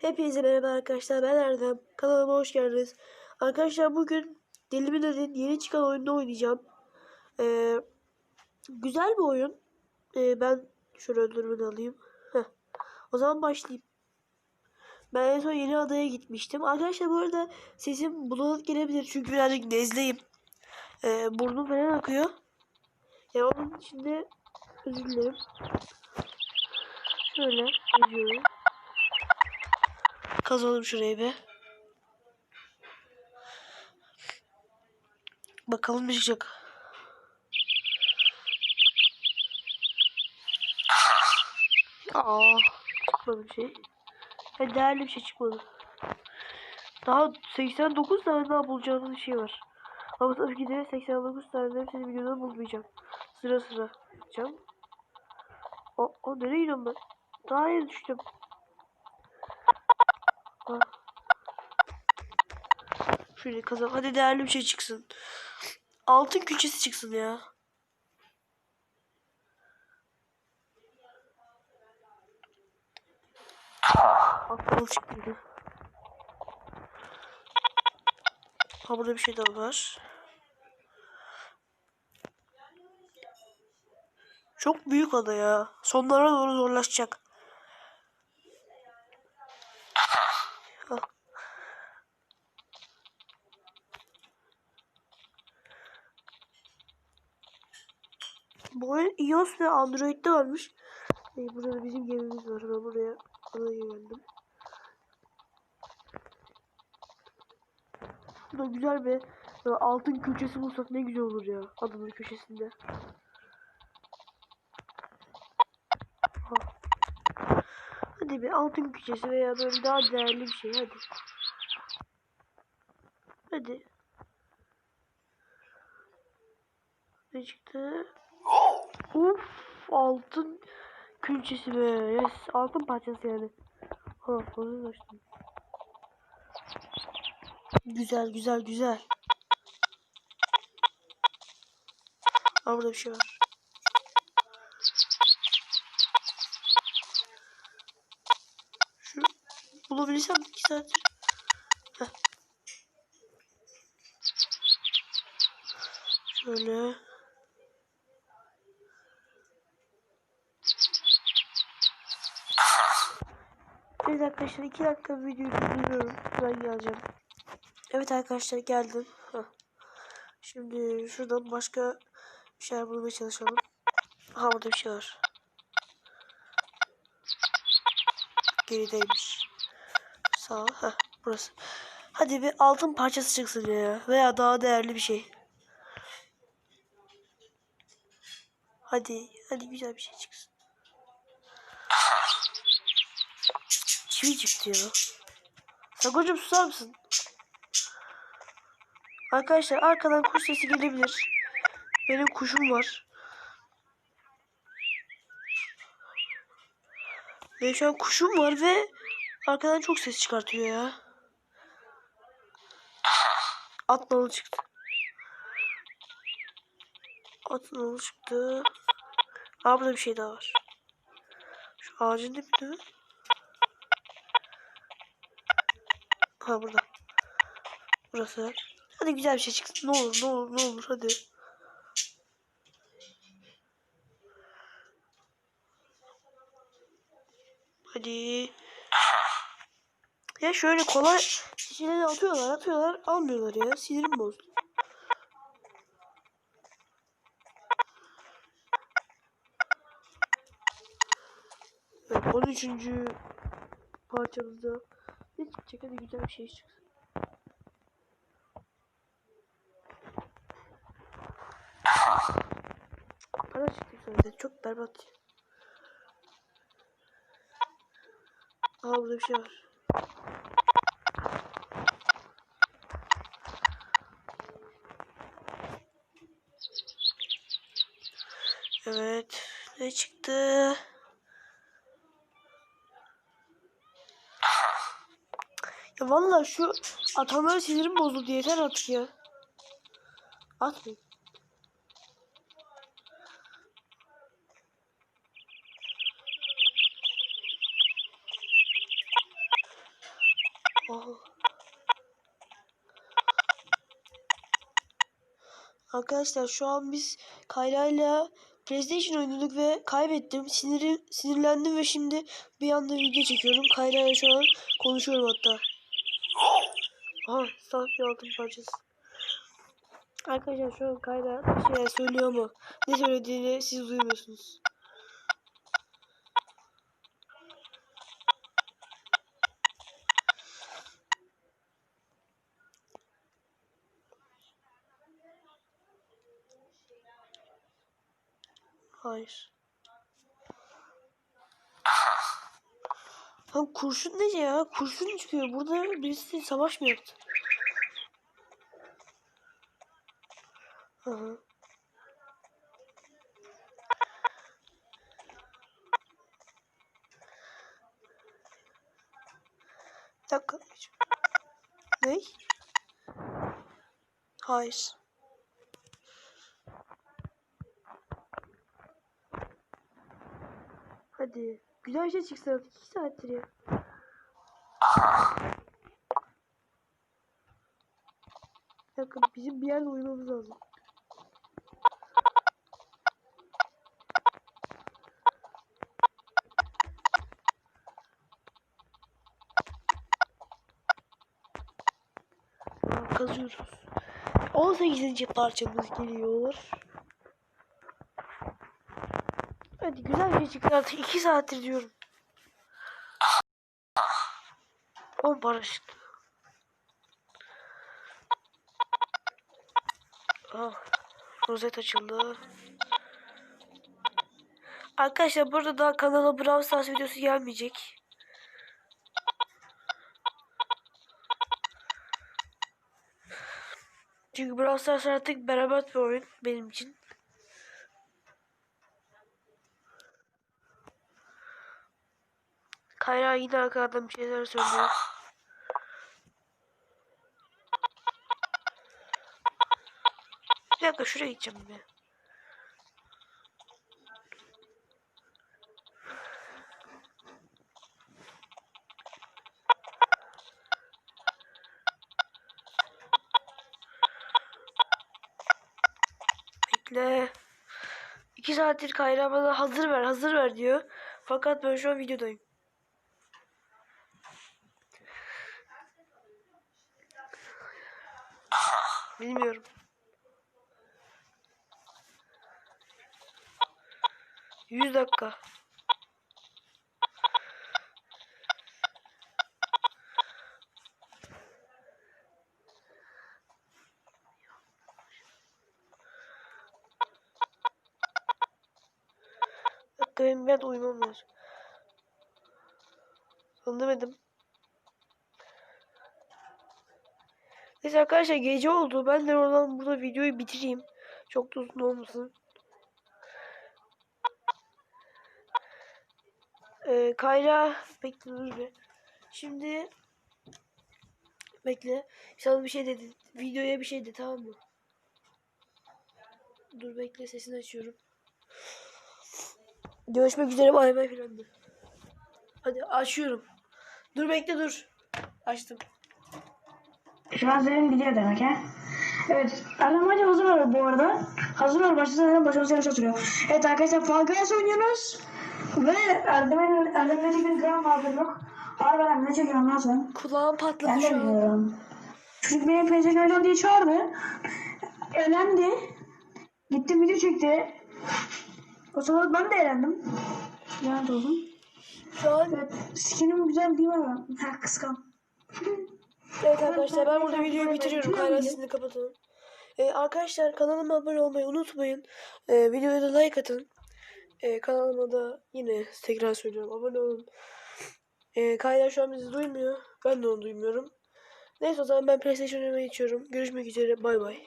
Hepinize merhaba arkadaşlar ben Erdem kanalıma hoş geldiniz. Arkadaşlar bugün Deli mi Dedin yeni çıkan oyunda oynayacağım. Ee, güzel bir oyun. Ee, ben şöyle ödülümünü alayım. Heh. O zaman başlayayım. Ben en son yeni adaya gitmiştim. Arkadaşlar bu arada sesim bulanık gelebilir çünkü birazcık nezleyim. Ee, burnum falan akıyor. Yani onun için de özür dilerim. Şöyle yazıyorum. Kazalım şurayı be. Bakalım ne çıkacak. Aa, çıkmadı bir şey. Yani değerli bir şey çıkmadı. Daha 89 tane daha bulacağımız bir şey var. Ama tabii ki de 89 tane hepsini videoda bulmayacağım. Sıra sıra yapacağım. O, o nereye gidiyorum ben? Daha yeni düştüm. Ha. Şöyle kazan. Hadi değerli bir şey çıksın. Altın külçesi çıksın ya. Aklıma çıktı. Ha burada bir şey daha var. Çok büyük ada ya. Sonlara doğru zorlaşacak. iOS ve Android'de varmış. Ee, burada da bizim gemimiz var. Ben buraya buraya geldim. Burada güzel bir böyle altın köşesi bulsak ne güzel olur ya. Adanın köşesinde. Ha. Hadi bir altın köşesi veya böyle daha değerli bir şey hadi. Hadi. Ne çıktı? Uf altın külçesi be. Yes, altın parçası yani. Ha, onu. Güzel güzel güzel. Aa, burada bir şey var. Şu bulabilirsem iki saat. Heh. Şöyle. Evet arkadaşlar iki dakika videoyu durduruyorum. Ben geleceğim. Evet arkadaşlar geldim. Şimdi şuradan başka bir şeyler bulmaya çalışalım. Ha burada bir şey var. Gerideymiş. Sağ. Heh, burası. Hadi bir altın parçası çıksın ya. Veya daha değerli bir şey. Hadi. Hadi güzel bir şey çıksın. Çıktı ya. Sagocuğum susar mısın? Arkadaşlar arkadan kuş sesi gelebilir. Benim kuşum var. Benim şu an kuşum var ve arkadan çok ses çıkartıyor ya. At nalı çıktı. At nalı çıktı. Aa burada bir şey daha var. Şu ağacın dibinde mi? Ha burada. Burası. Hadi güzel bir şey çıksın. Ne olur ne olur ne olur hadi. Hadi. Ya şöyle kolay şeyleri atıyorlar atıyorlar almıyorlar ya. Sinirim bozdu. Evet, 13. parçamızda ne çıkacak hadi güzel bir şey çıksın. Para çıktı zaten çok berbat. Aa burada bir şey var. Evet. Ne çıktı? Ya vallahi şu atamları sinirim bozuldu yeter artık ya. Atmayın. Aha. Arkadaşlar şu an biz Kayra'yla PlayStation oynuyorduk ve kaybettim. Siniri, sinirlendim ve şimdi bir anda video çekiyorum. Kayra'yla şu an konuşuyorum hatta. Aha saf bir altın parçası. Arkadaşlar şu an Kayra bir şeyler söylüyor ama ne söylediğini siz duymuyorsunuz. Hayır. Lan kurşun ne ya? Kurşun çıkıyor. Burada birisi savaş mı yaptı? Hı hı. Bir dakika. Ne? Hayır. Hadi. Çıksın artık. 2 saattir ya. Dakika bizim bir yerde uyumamız lazım. Kazıyoruz. 18. parçamız geliyor. Hadi güzel bir çıktı artık. 2 saattir diyorum. 10 paraşüt. Ah, rozet açıldı. Arkadaşlar burada daha kanala Brawl Stars videosu gelmeyecek. Çünkü Brawl Stars artık beraber bir oyun benim için. Kayra yine arkadan bir şeyler söylüyor. Bir dakika şuraya gideceğim bir. Bekle. İki saattir Kayra bana hazır ver hazır ver diyor. Fakat ben şu an videodayım. Bilmiyorum. Yüz dakika. Dakika benim ben uyumam lazım. Anlamadım. Neyse arkadaşlar gece oldu. Ben de oradan burada videoyu bitireyim. Çok da uzun olmasın. Ee, Kayra dur bir. Şimdi bekle. Sana bir şey dedi. Videoya bir şey de tamam mı? Dur bekle sesini açıyorum. Görüşmek üzere bay bay filan. Hadi açıyorum. Dur bekle dur. Açtım. Şu an Zeynep biliyor demek ha. Evet. Hadi hazır ol bu arada. Hazır ol başlasın Erdem başımız seni oturuyor. Evet arkadaşlar Fall Guys oynuyoruz. Ve Erdem'in Erdem'le bir gram vardır yok. Harbi Erdem ne çekiyorsun lan sen? Kulağım patladı Ben şu an. Çocuk beni PlayStation oynan diye çağırdı. Eğlendi. Gitti video çekti. O sırada ben de eğlendim. Lanet oldum. Şu an Evet, skinim güzel değil mi? Ha kıskan. Evet arkadaşlar ben burada videoyu bitiriyorum. Kayra sesini kapatalım. Ee, arkadaşlar kanalıma abone olmayı unutmayın. Ee, videoya da like atın. Ee, kanalıma da yine tekrar söylüyorum abone olun. Ee, Kayra şu an bizi duymuyor. Ben de onu duymuyorum. Neyse o zaman ben PlayStation oynamaya geçiyorum. Görüşmek üzere. Bay bay.